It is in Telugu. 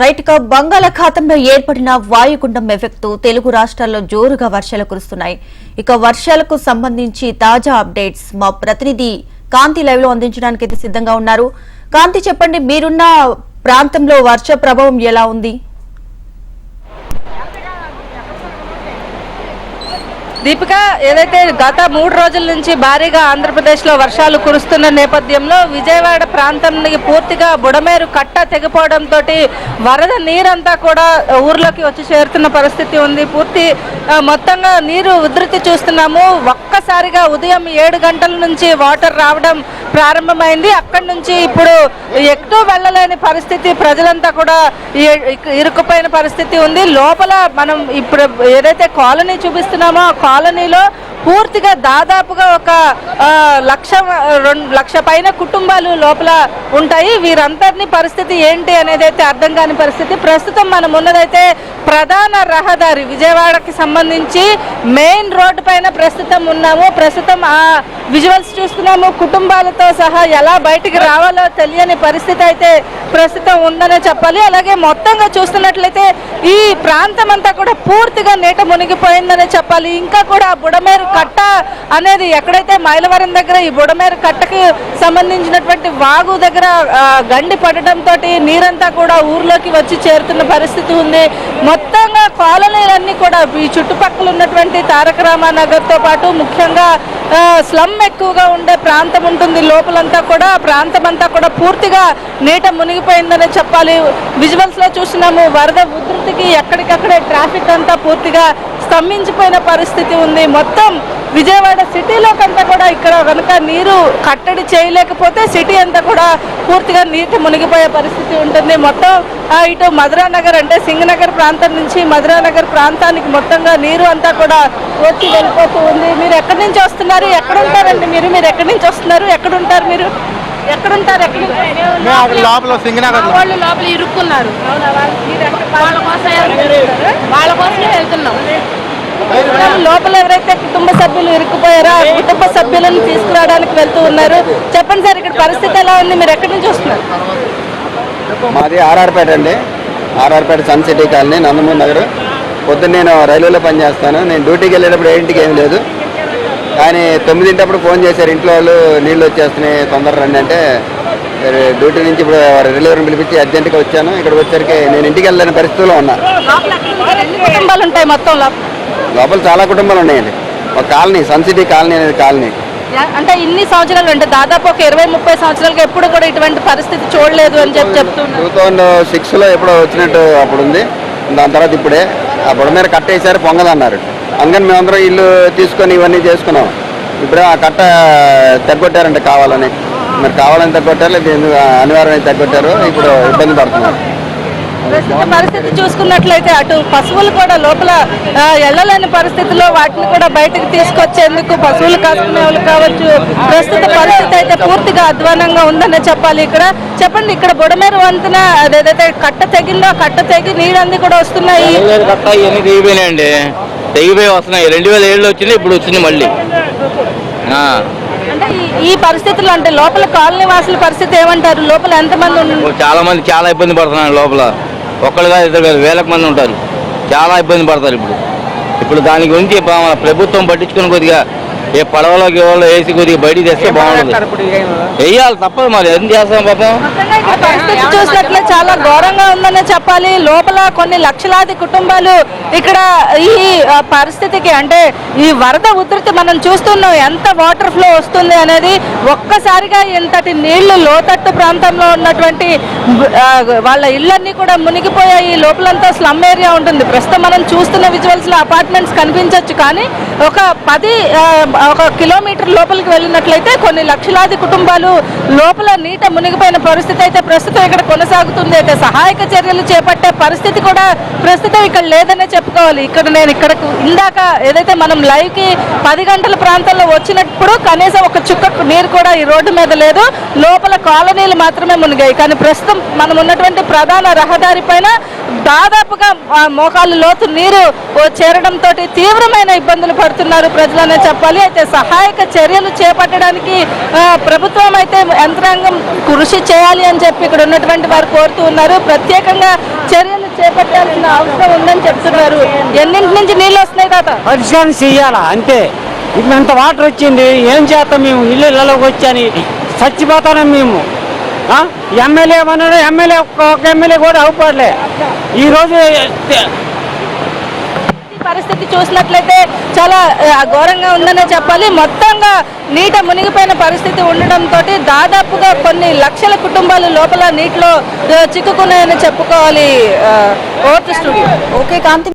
రైట్గా బంగాళాఖాతంలో ఏర్పడిన వాయుగుండం ఎఫెక్ట్ తెలుగు రాష్ట్రాల్లో జోరుగా వర్షాలు కురుస్తున్నాయి. ఇక వర్షాలకు సంబంధించి తాజా అప్డేట్స్ మా ప్రతినిధి కాంతి లైవ్లో అందించడానికి అయితే సిద్ధంగా ఉన్నారు. కాంతి చెప్పండి మీరున్న ప్రాంతంలో వర్ష ప్రభావం ఎలా ఉంది? దీపిక ఏదైతే గత మూడు రోజుల నుంచి భారీగా ఆంధ్రప్రదేశ్లో వర్షాలు కురుస్తున్న నేపథ్యంలో విజయవాడ ప్రాంతానికి పూర్తిగా బుడమేరు కట్ట తెగిపోవడంతో వరద నీరంతా కూడా ఊర్లోకి వచ్చి చేరుతున్న పరిస్థితి ఉంది. పూర్తి మొత్తంగా నీరు ఉధృతి చూస్తున్నాము. ఒక్కసారిగా ఉదయం ఏడు గంటల నుంచి వాటర్ రావడం ప్రారంభమైంది. అక్కడి నుంచి ఇప్పుడు ఎటు వెళ్ళలేని పరిస్థితి. ప్రజలంతా కూడా ఇరుక్కుపోయిన పరిస్థితి ఉంది. లోపల మనం ఇప్పుడు ఏదైతే కాలనీ చూపిస్తున్నామో ఆ కాలనీలో పూర్తిగా దాదాపుగా ఒక లక్ష రెండు లక్ష పైన కుటుంబాలు లోపల ఉంటాయి. వీరందరినీ పరిస్థితి ఏంటి అనేది అయితే అర్థం కాని పరిస్థితి. ప్రస్తుతం మనం ఉన్నదైతే ప్రధాన రహదారి విజయవాడకి సంబంధించి మెయిన్ రోడ్డు పైన ప్రస్తుతం ఉన్నాము. ప్రస్తుతం ఆ విజువల్స్ చూస్తున్నాము. కుటుంబాలతో సహా ఎలా బయటికి రావాలో తెలియని పరిస్థితి అయితే ప్రస్తుతం ఉందనే చెప్పాలి. అలాగే మొత్తంగా చూస్తున్నట్లయితే ఈ ప్రాంతం అంతా కూడా పూర్తిగా నీట మునిగిపోయిందనే చెప్పాలి. ఇంకా కూడా బుడమేరు కట్ట అనేది ఎక్కడైతే మైలవరం దగ్గర ఈ బుడమేరు కట్టకి సంబంధించినటువంటి వాగు దగ్గర గండి పడటంతో నీరంతా కూడా ఊర్లోకి వచ్చి చేరుతున్న పరిస్థితి ఉంది. మొత్తంగా కాలనీలన్నీ కూడా ఈ చుట్టుపక్కల ఉన్నటువంటి తారక రామానగర్తో పాటు ముఖ్యంగా స్లమ్ ఎక్కువగా ఉండే ప్రాంతం ఉంటుంది. లోపలంతా కూడా ప్రాంతం అంతా కూడా పూర్తిగా నీట మునిగిపోయిందని చెప్పాలి. విజువల్స్లో వరద ఉధృతికి ఎక్కడికక్కడే ట్రాఫిక్ అంతా పూర్తిగా స్తంభించిపోయిన పరిస్థితి ఉంది. మొత్తం విజయవాడ సిటీలో కంటే కూడా ఇక్కడ కనుక నీరు కట్టడి చేయలేకపోతే సిటీ అంతా కూడా పూర్తిగా నీటి మునిగిపోయే పరిస్థితి ఉంటుంది. మొత్తం ఇటు మధురా నగర్ అంటే సింగనగర్ ప్రాంతం నుంచి మధురా నగర్ ప్రాంతానికి మొత్తంగా నీరు అంతా కూడా వచ్చి వెళ్ళిపోతూ ఉంది. మీరు ఎక్కడి నుంచి వస్తున్నారు? ఎక్కడ ఉంటారండి మీరు? మీరు ఎక్కడి నుంచి వస్తున్నారు? ఎక్కడ ఉంటారు మీరు? ఎక్కడ? ఉంటారు ఎక్కడ లోపల సింగనగర్లో వాళ్ళు లోపల ఇరుక్కున్నారు. వాళ్ళ కోసం వాళ్ళ కోసమే వెళ్తున్నాం. లోపల ఎవరైతే కుటుంబ సభ్యులు ఇరుక్కుపోయారో ఆ కుటుంబ సభ్యులను తీసుకురావడానికి వెళ్తూ ఉన్నారు. చెప్పండి సార్ ఇక్కడ పరిస్థితి ఎలా ఉంది? మీరు ఎక్కడి నుంచి వస్తున్నారు? మాది ఆర్ఆర్పేట అండి. RR Peta sun city colony Nandamuri Nagar. పొద్దున్న నేను రైల్వేలో పనిచేస్తాను. నేను డ్యూటీకి వెళ్ళేటప్పుడు ఏంటికి ఏం లేదు. కానీ తొమ్మిదింటప్పుడు ఫోన్ చేశారు. ఇంట్లో వాళ్ళు నీళ్ళు వచ్చేస్తున్నాయి తొందర రండి అంటే డ్యూటీ నుంచి ఇప్పుడు రిలీవర్ పిలిపించి అర్జెంట్గా వచ్చాను. ఇక్కడికి వచ్చరికి నేను ఇంటికి వెళ్ళలేని పరిస్థితిలో ఉన్నా. కుటుంబాలు ఉంటాయి మొత్తం లోపల చాలా కుటుంబాలు ఉన్నాయండి. ఒక కాలనీ సన్ సిటీ కాలనీ అనేది కాలనీ. అంటే ఇన్ని సంవత్సరాలు అంటే దాదాపు ఒక ఇరవై ముప్పై సంవత్సరాలుగా ఎప్పుడు కూడా ఇటువంటి పరిస్థితి చూడలేదు అని చెప్పి చెప్తున్నారు. టూ థౌజండ్ సిక్స్లో ఎప్పుడో వచ్చినట్టు అప్పుడు ఉంది. దాని తర్వాత ఇప్పుడే. ఆ బుడ మీద కట్టేసారు పొంగదన్నారు. అందుకని మేమందరం ఇల్లు తీసుకొని ఇవన్నీ చేసుకున్నాం. ఇప్పుడే ఆ కట్ట తగ్గొట్టారంటే కావాలని. మరి కావాలని తగ్గొట్టారు లేదా అనివార్యమైన తగ్గొట్టారు ఇప్పుడు ఇబ్బంది పడుతున్నారు. ప్రస్తుత పరిస్థితి చూసుకున్నట్లయితే అటు పశువులు కూడా లోపల వెళ్ళలేని పరిస్థితిలో వాటిని కూడా బయటకు తీసుకొచ్చేందుకు పశువులు కాసుకునే వాళ్ళు కావచ్చు. ప్రస్తుత పరిస్థితి అయితే పూర్తిగా అధ్వానంగా ఉందనే చెప్పాలి ఇక్కడ. చెప్పండి ఇక్కడ బుడమేరు వంతున అదేదైతే కట్ట తెగిందో కట్ట తెగి నీళ్ళన్నీ కూడా వస్తున్నాయి. లేదు కట్ట ఇవన్నీ తెగిపోయినాయండి. తెగిపోయి వస్తున్నాయి. రెండు వేల ఏళ్ళు వచ్చింది ఇప్పుడు వచ్చింది మళ్ళీ. ఆ, అంటే ఈ- పరిస్థితుల్లో అంటే లోపల కాలనీ వాసుల పరిస్థితి ఏమంటారు? లోపల ఎంతమంది ఉన్నారు చాలా మంది చాలా ఇబ్బంది పడుతున్నారు లోపల. ఒక్కళ్ళు కాదు ఇద్దరు కాదు వేలకు మంది ఉంటారు. చాలా ఇబ్బంది పడతారు ఇప్పుడు. ఇప్పుడు దాని గురించి ప్రభుత్వం పట్టించుకుని కొద్దిగా ఏ పడవలో గివలో వేసి కొద్దిగా బయటికి తెస్తే బాగుంటుంది. వెయ్యాలి తప్పదు మరి ఏం చేస్తాం పాపం? పరిస్థితి చూసినట్లే చాలా ఘోరంగా ఉందనే చెప్పాలి. లోపల కొన్ని లక్షలాది కుటుంబాలు ఇక్కడ ఈ పరిస్థితికి అంటే ఈ వరద ఉధృతి మనం చూస్తున్నాం. ఎంత వాటర్ ఫ్లో వస్తుంది అనేది ఒక్కసారిగా ఇంతటి నీళ్ళు లోతట్టు ప్రాంతంలో ఉన్నటువంటి వాళ్ళ ఇళ్ళన్నీ కూడా మునిగిపోయాయి. లోపలంతా స్లమ్ ఏరియా ఉంటుంది. ప్రస్తుతం మనం చూస్తున్న విజువల్స్లో అపార్ట్మెంట్స్ కనిపించవచ్చు కానీ ఒక పది ఒక కిలోమీటర్ లోపలికి వెళ్ళినట్లయితే కొన్ని లక్షలాది కుటుంబాలు లోపల నీట మునిగిపోయిన పరిస్థితి అయితే ప్రస్తుతం ఇక్కడ కొనసాగుతుంది. అయితే సహాయక చర్యలు చేపట్టే పరిస్థితి కూడా ప్రస్తుతం ఇక్కడ లేదనే చెప్పుకోవాలి. ఇక్కడ నేను ఇక్కడ ఇందాక ఏదైతే మనం లైవ్కి పది గంటల ప్రాంతంలో వచ్చినప్పుడు కనీసం ఒక చుక్క నీరు కూడా ఈ రోడ్డు మీద లేదు. లోపల కాలనీలు మాత్రమే మునిగాయి. కానీ ప్రస్తుతం మనం ఉన్నటువంటి ప్రధాన రహదారి పైన దాదాపుగా మోకాలు లోతు నీరు చేరడంతో తీవ్రమైన ఇబ్బందులు పడుతున్నారు ప్రజలనే చెప్పాలి. అయితే సహాయక చర్యలు చేపట్టడానికి ప్రభుత్వం అయితే యంత్రాంగం కృషి చేయాలి అని చెప్పి ఇక్కడ ఉన్నటువంటి వారు కోరుతూ ఉన్నారు. ప్రత్యేకంగా చర్యలు చేపట్టాల్సిన అవసరం ఉందని చెప్తున్నారు. ఎన్నింటి నుంచి నీళ్ళు వస్తున్నాయి తాత? పరిష్కారం చెయ్యాలా అంతే. ఇప్పుడు ఇంత వాటర్ వచ్చింది ఏం చేస్తాం మేము? ఇల్లు ఇళ్ళలోకి వచ్చని చచ్చిపోతాం మేము. ఎమ్మెల్యే అన్నాడు ఎమ్మెల్యే ఒక్క ఎమ్మెల్యే కూడా అవుపడలే. ఈరోజు పరిస్థితి చూసినట్లయితే చాలా ఘోరంగా ఉందనే చెప్పాలి. మొత్తంగా నీట మునిగిపోయిన పరిస్థితి ఉండడంతో దాదాపుగా కొన్ని లక్షల కుటుంబాలు లోపల నీటిలో చిక్కుకున్నాయని చెప్పుకోవాలి ఓటు స్టూడియో. ఓకే కాంతి